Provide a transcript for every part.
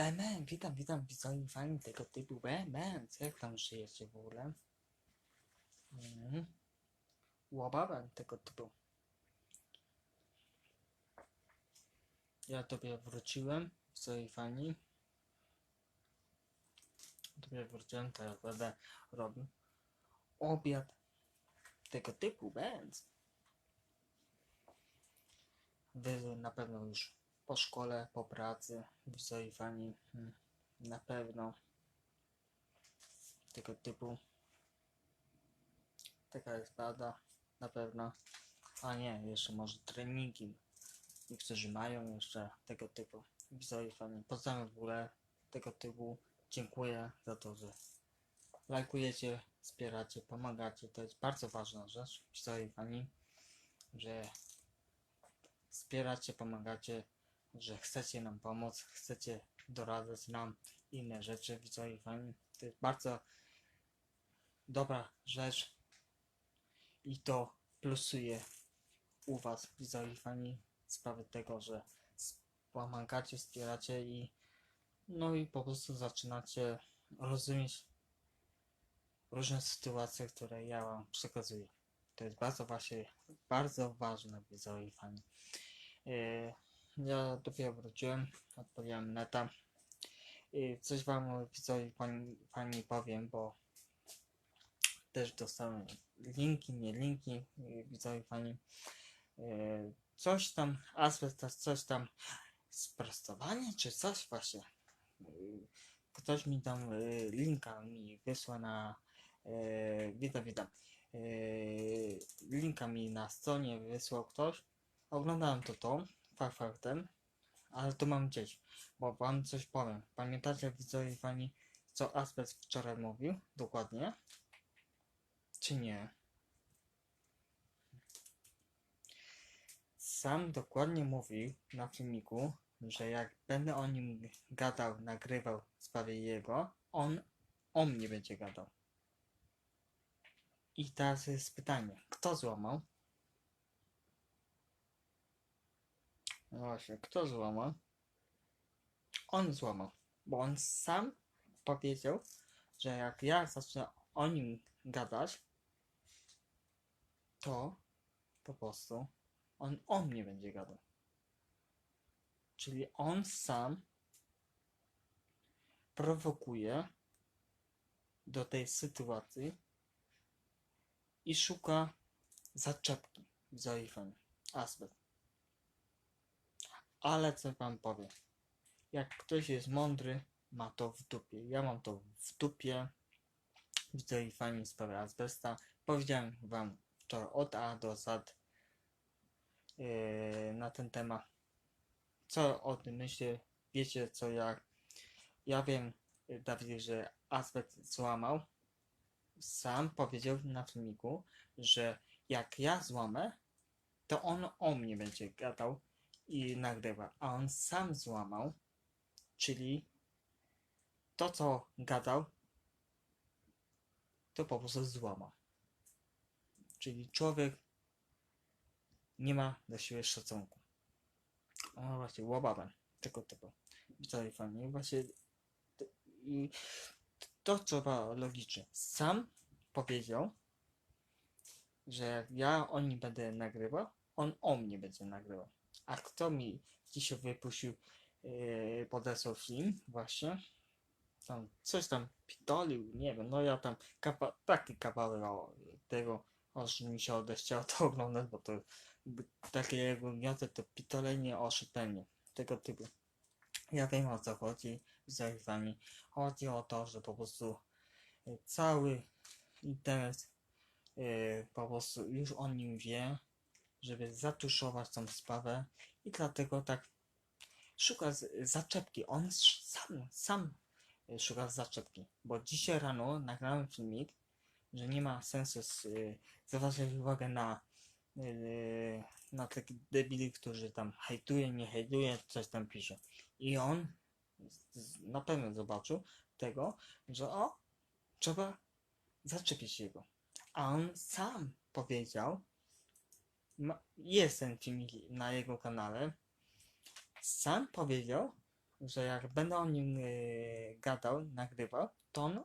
Batman, witam, witam widzowie fani tego typu Batman, jak tam żyjecie w ogóle? Mhm. Łobawem tego typu. Ja tobie wróciłem, widzowie fani. Tobie wróciłem, teraz będę robił obiad tego typu, więc wy na pewno już po szkole, po pracy, widzowie fani, hmm, na pewno tego typu. Taka jest prawda, na pewno. A nie, jeszcze może treningi. Niektórzy mają jeszcze tego typu. Widzowie fani, pozdrawiam w ogóle tego typu. Dziękuję za to, że lajkujecie, wspieracie, pomagacie. To jest bardzo ważna rzecz, widzowie fani, że wspieracie, pomagacie, że chcecie nam pomóc, chcecie doradzać nam inne rzeczy, widzowie fani. To jest bardzo dobra rzecz i to plusuje u was, widzowie fani, sprawy tego, że pomagacie, wspieracie i no i po prostu zaczynacie rozumieć różne sytuacje, które ja wam przekazuję. To jest bardzo właśnie, bardzo ważne, widzowie fani. Yy, ja dopiero wróciłem, odpowiedziałem neta. I coś wam widzowie pani, pani powiem, bo też dostałem linki, nie linki, widzowie fani. Yy, coś tam, asbestas, coś tam, sprostowanie, czy coś właśnie. Ktoś mi tam yy, linka mi wysła na, witam, witam. Yy, linka mi na stronie wysłał ktoś. Oglądałem to to, fakt faktem, ale to mam gdzieś, bo wam coś powiem. Pamiętacie widzowie fani, co Asbest wczoraj mówił? Dokładnie? Czy nie? Sam dokładnie mówił na filmiku, że jak będę o nim gadał, nagrywał w sprawie jego, on o mnie będzie gadał. I teraz jest pytanie, kto złamał? No właśnie, kto złamał? On złamał, bo on sam powiedział, że jak ja zacznę o nim gadać, to po prostu on o mnie będzie gadał. Czyli on sam prowokuje do tej sytuacji i szuka zaczepki w zaifaniu. Asbest. Ale co wam powiem? Jak ktoś jest mądry, ma to w dupie. Ja mam to w dupie. Widzę i fajnie sprawę azbesta. Powiedziałem wam wczoraj od A do Z yy, na ten temat. Co o tym myślę? Wiecie co jak? Ja wiem, Dawid, że azbest złamał. Sam powiedział na filmiku, że jak ja złamę, to on o mnie będzie gadał i nagrywa, a on sam złamał, czyli to, co gadał, to po prostu złamał. Czyli człowiek nie ma do siebie szacunku. O właśnie, łobawem, tego typu. Widzowie fajnie, właśnie i to trzeba logicznie. Sam powiedział, że jak ja o nim będę nagrywał, on o mnie będzie nagrywał. A kto mi dzisiaj wypuścił, yy, podesłał film, właśnie, tam coś tam pitolił, nie wiem, no ja tam kapa, taki kawałek o, tego, aż mi się odechciało to oglądać, bo to takie jego gnioty to pitolenie o szypenie, tego typu. Ja wiem o co chodzi z wami. Chodzi o to, że po prostu y, cały internet y, po prostu już o nim wie, żeby zatuszować tą sprawę i dlatego tak szuka zaczepki. On sam, sam y, szuka zaczepki, bo dzisiaj rano nagrałem filmik, że nie ma sensu z, y, zwracać uwagę na y, na takich debili, którzy tam hejtuje, nie hejtuje, coś tam pisze. I on na pewno zobaczył tego, że o, trzeba zaczepić jego. A on sam powiedział, ma, jest ten filmik na jego kanale, sam powiedział, że jak będę o nim yy, gadał, nagrywał, to on,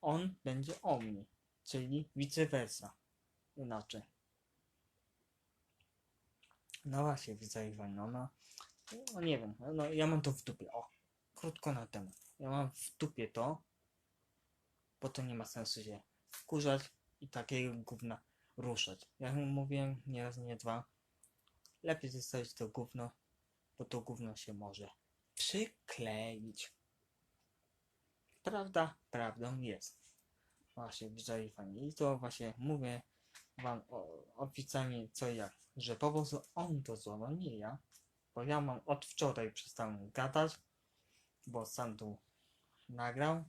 on będzie o mnie, czyli vice versa. Inaczej. No właśnie, widzę Iwan, no, no, no nie wiem, no ja mam to w dupie, o, krótko na temat. Ja mam w dupie to, bo to nie ma sensu się wkurzać i takiego gówna ruszać. Jak mówiłem, nie raz, nie dwa, lepiej zostawić to gówno, bo to gówno się może przykleić. Prawda, prawdą jest. Właśnie, widzowie fani. I to właśnie mówię wam o, oficjalnie co jak, że po prostu on to złamał, nie ja. Bo ja mam od wczoraj przestałem gadać, bo sam tu nagrał.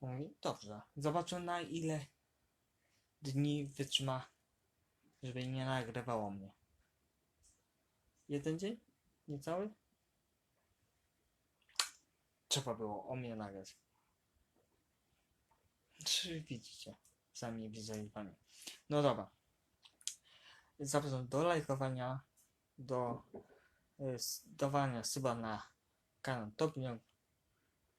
Mówi, dobrze, zobaczę na ile dni wytrzyma, żeby nie nagrywało mnie. Jeden dzień? Niecały? Trzeba było o mnie nagrać. Czy widzicie? Sami pani. No dobra. Zapraszam do lajkowania, do y, dawania suba na kanał Topniok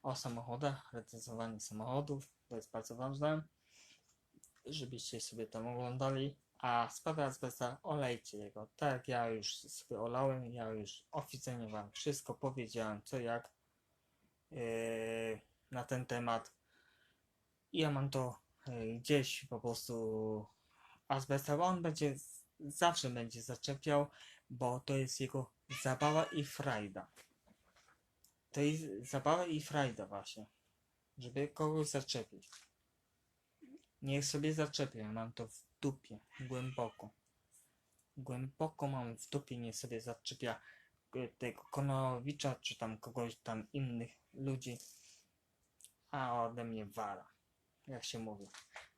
o samochodach, recenzowanie samochodów. To jest bardzo ważne, żebyście sobie tam oglądali. A sprawę azbesta olejcie jego. Tak ja już sobie olałem, ja już oficjalnie wam wszystko powiedziałem, co jak yy, na ten temat. I ja mam to yy, gdzieś po prostu azbesta, bo on będzie zawsze będzie zaczepiał, bo to jest jego zabawa i frajda. To jest zabawa i frajda właśnie, żeby kogoś zaczepić. Niech sobie zaczepia, mam to w dupie, głęboko. Głęboko mam w dupie, niech sobie zaczepia e, tego Konowicza, czy tam kogoś tam innych ludzi, a ode mnie wara, jak się mówi.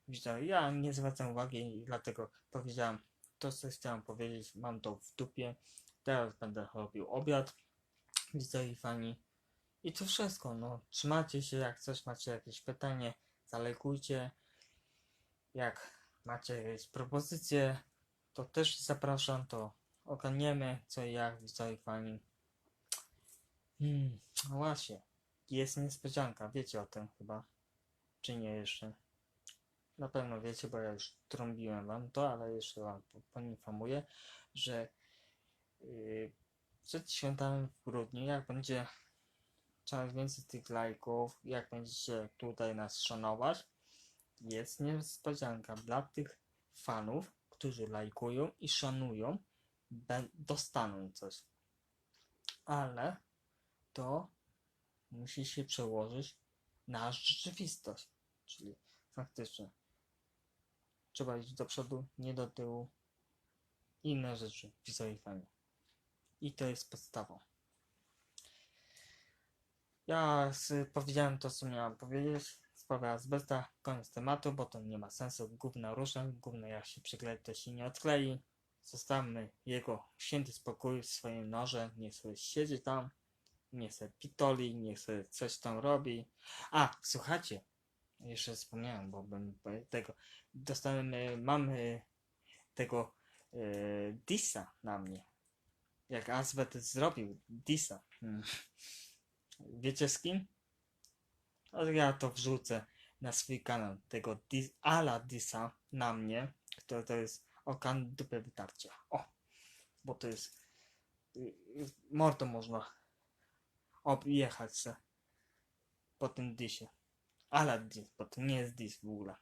Widzę, ja nie zwracam uwagi i dlatego powiedziałem to, co chciałem powiedzieć, mam to w dupie. Teraz będę robił obiad, widzowie fani. I to wszystko, no. Trzymajcie się, jak coś macie jakieś pytanie, zalejkujcie. Jak macie jakieś propozycje, to też zapraszam, to ogarniemy co i jak, widzowie fani. Hmm, no właśnie, jest niespodzianka, wiecie o tym chyba, czy nie jeszcze? Na pewno wiecie, bo ja już trąbiłem wam to, ale jeszcze wam po- poinformuję, że yy, przed świętami w grudniu, jak będzie coraz więcej tych lajków, jak będziecie tutaj nas szanować, jest niespodzianka dla tych fanów, którzy lajkują i szanują, dostaną coś. Ale to musi się przełożyć na rzeczywistość, czyli faktycznie trzeba iść do przodu, nie do tyłu. Inne rzeczy, fani. I to jest podstawą. Ja powiedziałem to, co miałem powiedzieć. Sprawa azbesta, koniec tematu, bo to nie ma sensu. Gówno ruszę, gówno jak się przyklei, to się nie odklei. Zostawmy jego święty spokój w swoim noże, niech sobie siedzi tam, niech sobie pitoli, niech sobie coś tam robi. A, słuchajcie, jeszcze wspomniałem, bo bym tego, dostałem, mamy tego e, Disa na mnie. Jak Azbet zrobił Disa. Hmm. Wiecie z kim? No, ja to wrzucę na swój kanał tego dis, ala Disa na mnie, który to jest okan dupy wytarcia. O! Bo to jest y, y, mordo można objechać se po tym disie. Ala dis, bo to nie jest dis w ogóle.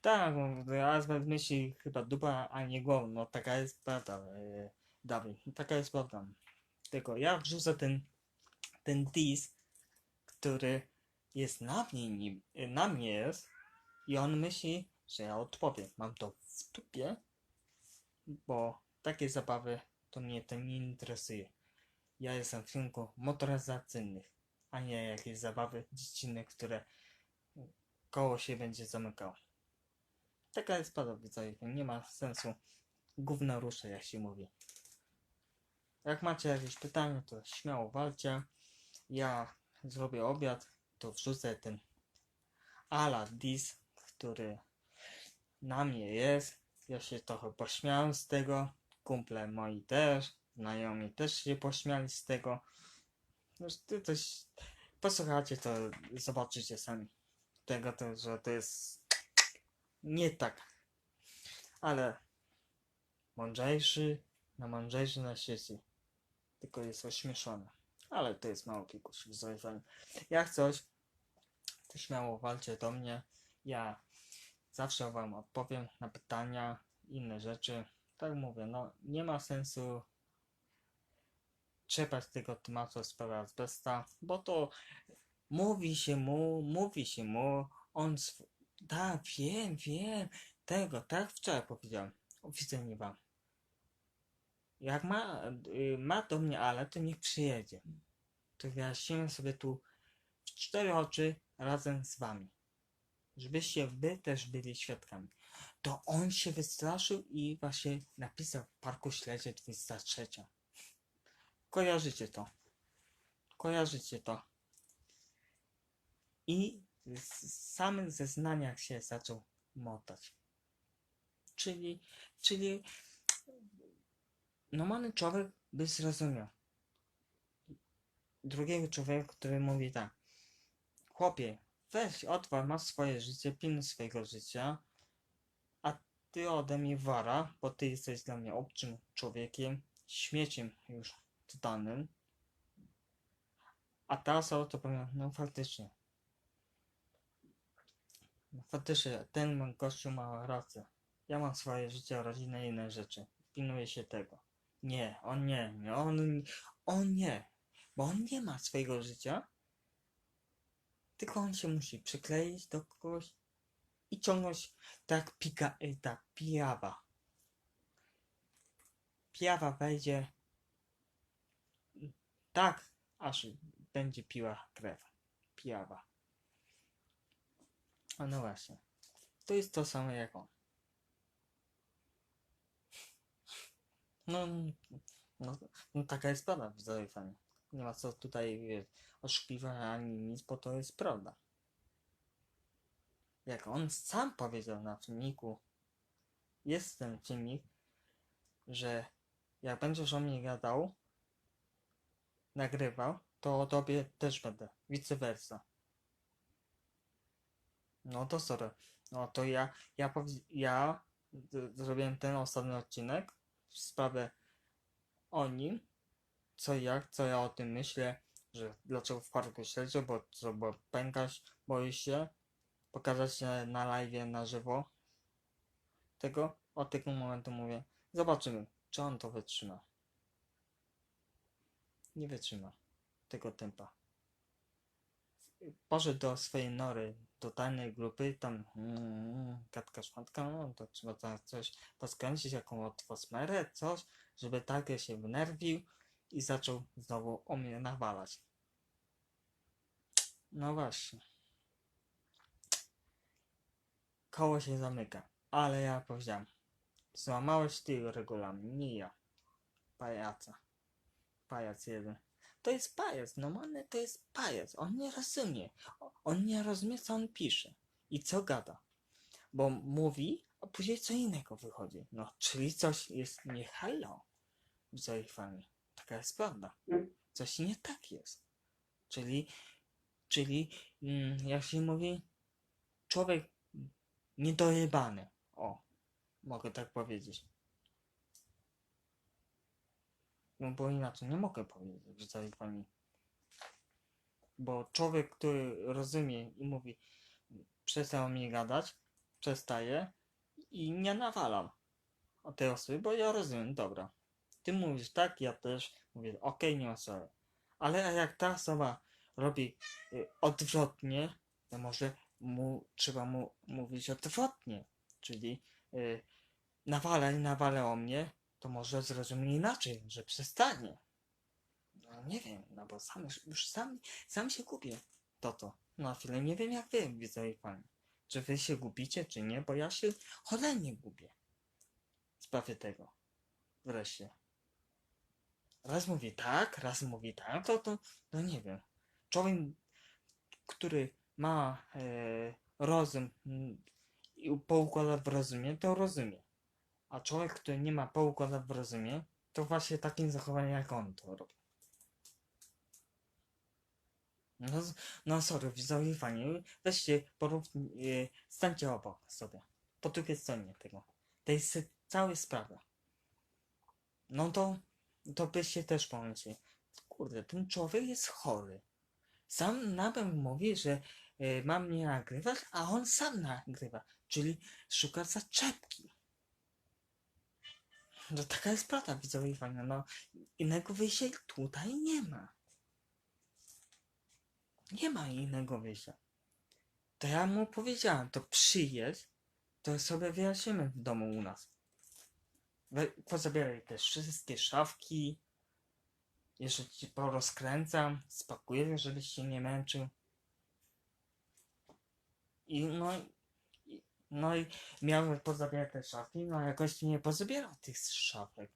Tak, Azbet myśli chyba dupa, a nie głowa. No taka jest prawda, yy, Dawid. Taka jest prawda. Tylko ja wrzucę ten, ten dis, który jest na mnie, na mnie jest i on myśli, że ja odpowiem. Mam to w dupie, bo takie zabawy to mnie to nie interesuje. Ja jestem w kierunku motoryzacyjnych, a nie jakieś zabawy dziecinne, które koło się będzie zamykało. Taka jest prawda, widzowie. Nie ma sensu gówno ruszę, jak się mówi. Jak macie jakieś pytania, to śmiało walcie. Ja zrobię obiad, to wrzucę ten ala dis, który na mnie jest. Ja się trochę pośmiałem z tego. Kumple moi też. znajomi też się pośmiali z tego. No, ty coś posłuchacie, to zobaczycie sami tego, to, że to jest nie tak. Ale mądrzejszy, na mądrzejszy na świecie. Tylko jest ośmieszony. Ale to jest mało pikuś, zajfani. Jak coś, to śmiało walcie do mnie. Ja zawsze wam odpowiem na pytania, inne rzeczy. Tak mówię, no nie ma sensu trzepać tego tematu sprawy azbesta, bo to mówi się mu, mówi się mu, on sw- tak, wiem, wiem, tego, tak wczoraj powiedziałem, oficjalnie wam. Jak ma, y, ma do mnie ale, to niech przyjedzie. To wyjaśnimy sobie tu w cztery oczy razem z wami. Żebyście wy też byli świadkami. To on się wystraszył i właśnie napisał w Parku Śledzie 23. Kojarzycie to. Kojarzycie to. I z samym zeznaniach się zaczął motać. Czyli, czyli normalny człowiek by zrozumiał. Drugiego człowieka, który mówi tak. Chłopie, weź, odwal, masz swoje życie, pilnuj swojego życia, a ty ode mnie wara, bo ty jesteś dla mnie obcym człowiekiem, śmieciem już totalnym. A ta osoba to powiem, no faktycznie. Faktycznie, ten gościu ma rację. Ja mam swoje życie, rodzinę i inne rzeczy. Pilnuję się tego. Nie, on nie, nie, on, on nie. Bo on nie ma swojego życia. Tylko on się musi przykleić do kogoś i ciągnąć tak pika, y, tak pijawa. Pijawa wejdzie tak, aż będzie piła krew. Pijawa. A no właśnie. To jest to samo jak on. No, no, no taka jest prawda, widzowie fani. Nie ma co tutaj wie, oszukiwać ani nic, bo to jest prawda. Jak on sam powiedział na filmiku, jest ten filmik, że jak będziesz o mnie gadał, nagrywał, to o tobie też będę. Vice versa. No to sorry. No to ja, ja, ja zrobiłem ten ostatni odcinek w sprawę o nim, co jak, co ja o tym myślę, że dlaczego w parku śledzę, bo co, bo pękasz, boisz się pokazać się na live na żywo tego, od tego momentu mówię, zobaczymy, czy on to wytrzyma. Nie wytrzyma tego tempa. Poszedł do swojej nory, do tajnej grupy, tam mm, gadka szmatka, no to trzeba tam coś poskręcić, jaką atmosferę, coś, żeby tak się wnerwił i zaczął znowu o mnie nawalać. No właśnie. Koło się zamyka, ale ja powiedziałem, złamałeś ty regulamin, nie ja. Pajaca. Pajac jeden. To jest pajac, normalny to jest pajac. On nie rozumie. On nie rozumie, co on pisze i co gada. Bo mówi, a później co innego wychodzi. No, czyli coś jest nie halo w swoich fani. Taka jest prawda. Coś nie tak jest. Czyli, czyli, mm, jak się mówi, człowiek niedojebany. O, mogę tak powiedzieć. No bo inaczej nie mogę powiedzieć, że pani. Bo człowiek, który rozumie i mówi, przestał mnie gadać, przestaje i nie nawalam o tej osoby, bo ja rozumiem, dobra. Ty mówisz tak, ja też mówię, okej, nie ma sprawy. Ale jak ta osoba robi y, odwrotnie, to może mu, trzeba mu mówić odwrotnie. Czyli y, nawala i nawala o mnie, to może zrozumie inaczej, że przestanie. No nie wiem, no bo sam już, już sam, sam się gubię. To to. Na chwilę nie wiem jak wy, widzowie pani. Czy wy się gubicie, czy nie, bo ja się cholernie gubię. W tego. Wreszcie. Raz mówi tak, raz mówi tak, to, to, no nie wiem. Człowiek, który ma e, rozum i poukłada w rozumie, to rozumie. A człowiek, który nie ma poukłada w rozumie, to właśnie takim zachowaniem jak on to robi. No, no sorry, widzowie weźcie, porównijcie, stańcie obok sobie, po drugiej stronie tego, tej całej sprawy. No to, to byście też pomyśleli, kurde, ten człowiek jest chory. Sam nawet mówi, że y, ma mnie nagrywać, a on sam nagrywa, czyli szuka zaczepki. No taka jest prawda, widzowie no innego wyjścia tutaj nie ma. Nie ma innego wyjścia. To ja mu powiedziałem, to przyjedź, to sobie wyjaśnimy w domu u nas. Pozabieraj te wszystkie szafki, jeszcze ci porozkręcam, spakuję, żebyś się nie męczył. I no, no i miałem pozabierać te szafki, no jakoś nie pozabierał tych szafek.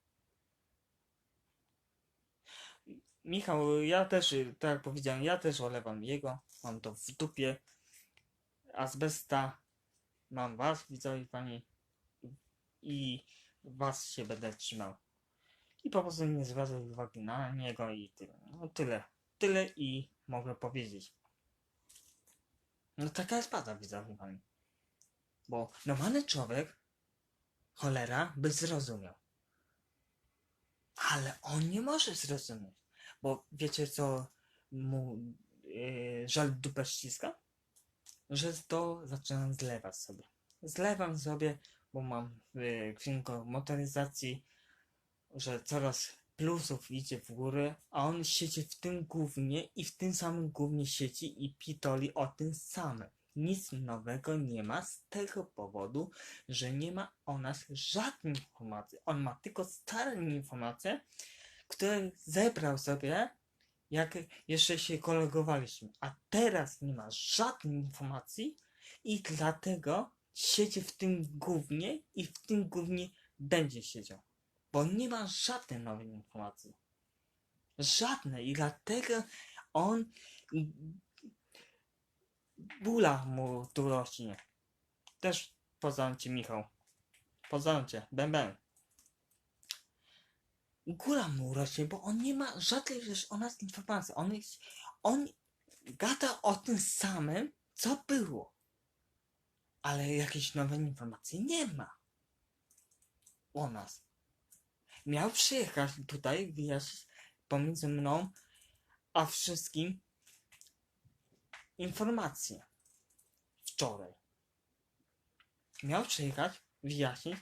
Michał, ja też, tak jak powiedziałem, ja też olewam jego, mam to w dupie. Azbesta, mam was, widzowie pani, i was się będę trzymał. I po prostu nie zwracaj uwagi na niego i tyle. No tyle. Tyle i mogę powiedzieć. No taka jest prawda, widzowie pani. Bo normalny człowiek, cholera, by zrozumiał. Ale on nie może zrozumieć. Bo wiecie co mu yy, żal dupę ściska? Że to zaczynam zlewać sobie. Zlewam sobie, bo mam yy, księgę motoryzacji, że coraz plusów idzie w górę, a on siedzi w tym głównie i w tym samym głównie siedzi i pitoli o tym samym. Nic nowego nie ma z tego powodu, że nie ma o nas żadnych informacji. On ma tylko stare informacje, które zebrał sobie, jak jeszcze się kolegowaliśmy. A teraz nie ma żadnych informacji i dlatego siedzi w tym głównie i w tym głównie będzie siedział. Bo nie ma żadnej nowej informacji. Żadnej. I dlatego on bula mu tu rośnie. Też poznam cię, Michał. Poznam cię. Bem, bem. Góra mu rośnie, bo on nie ma żadnej już o nas informacji. On, jest, on gada o tym samym, co było. Ale jakiejś nowej informacji nie ma. O nas. Miał przyjechać tutaj, wyjaśnić pomiędzy mną a wszystkim informacje. Wczoraj. Miał przyjechać, wyjaśnić,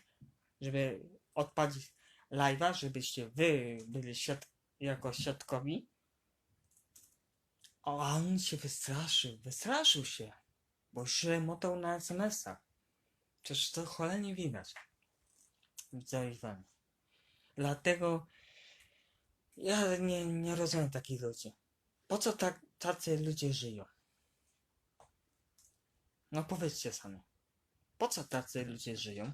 żeby odpalić live'a, żebyście wy byli świad jako świadkowi. A on się wystraszył, wystraszył się, bo źle motał na SMS-a. Przecież to cholernie widać. Widzę wam. Dlatego ja nie, nie rozumiem takich ludzi. Po co tak, tacy ludzie żyją? No powiedzcie sami. Po co tacy ludzie żyją?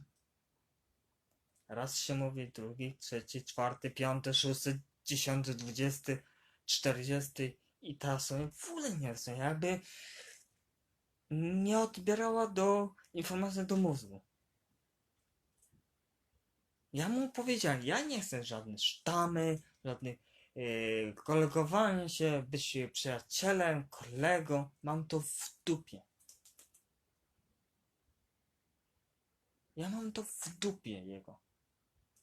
Raz się mówi, drugi, trzeci, czwarty, piąty, szósty, dziesiąty, dwudziesty, czterdziesty i ta sobie w ogóle nie rozumie. Jakby nie odbierała do informacji do mózgu. Ja mu powiedziałem, ja nie chcę żadne sztamy, żadnych yy, kolegowania się, być przyjacielem, kolegą. Mam to w dupie. Ja mam to w dupie jego.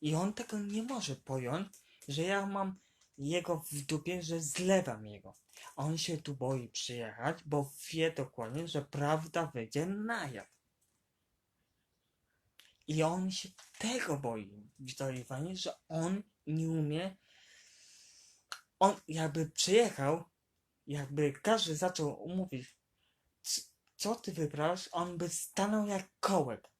I on tego nie może pojąć, że ja mam jego w dupie, że zlewam jego. On się tu boi przyjechać, bo wie dokładnie, że prawda wyjdzie na jaw. I on się tego boi, widzowie fani, że on nie umie. On jakby przyjechał, jakby każdy zaczął mówić, "C- co ty wyprawiasz, on by stanął jak kołek.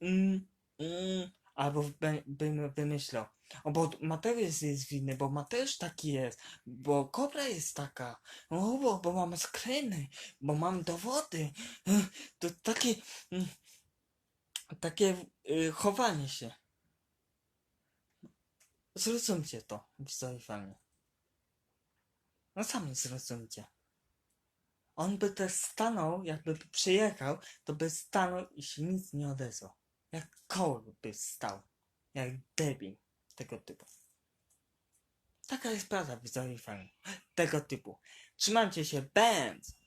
Mm, mm, albo by, by wymyślał, o bo Mateusz jest winny, bo Mateusz taki jest, bo Kobra jest taka, o bo, bo mam skreny, bo mam dowody. To takie, mm, takie y, chowanie się. Zrozumcie to, widzowie. No sami zrozumcie. On by też stanął, jakby przyjechał, to by stanął i się nic nie odezwał. Jak koło by stał. Jak debil tego typu. Taka jest prawda w historii Tego typu. Trzymajcie się, będz!